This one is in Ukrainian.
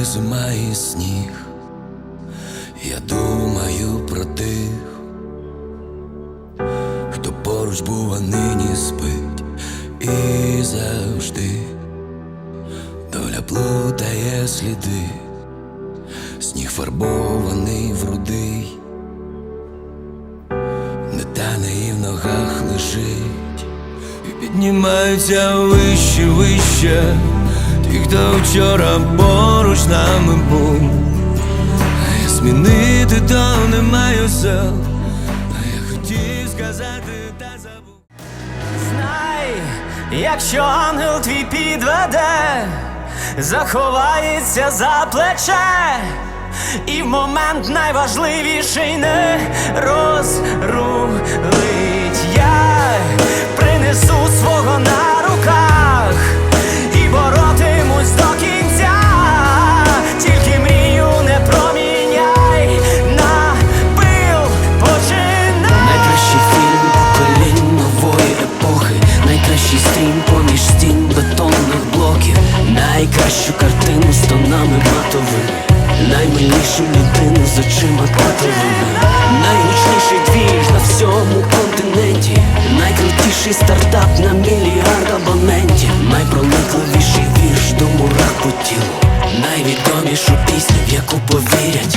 коли зима сніг, я думаю про тих, хто поруч був, а нині спить. І завжди доля плутає сліди, сніг фарбований в рудий, не тане і в ногах лежить, і піднімаються вище, вище. Ті, хто вчора поруч з нами був, змінити то не маю сил, а я хотів сказати, та забув. Знай, якщо ангел твій підведе, заховається за плече, і в момент найважливіший не розрулить. найкращу картину з тонами матовими, Наймильнішу людину з очима татовими, найгучніший двір на всьому континенті, найкрутіший стартап на мільярд абонентів, найпроникливіший вірш до мурах тілу, найвідомішу пісню, в яку повірять.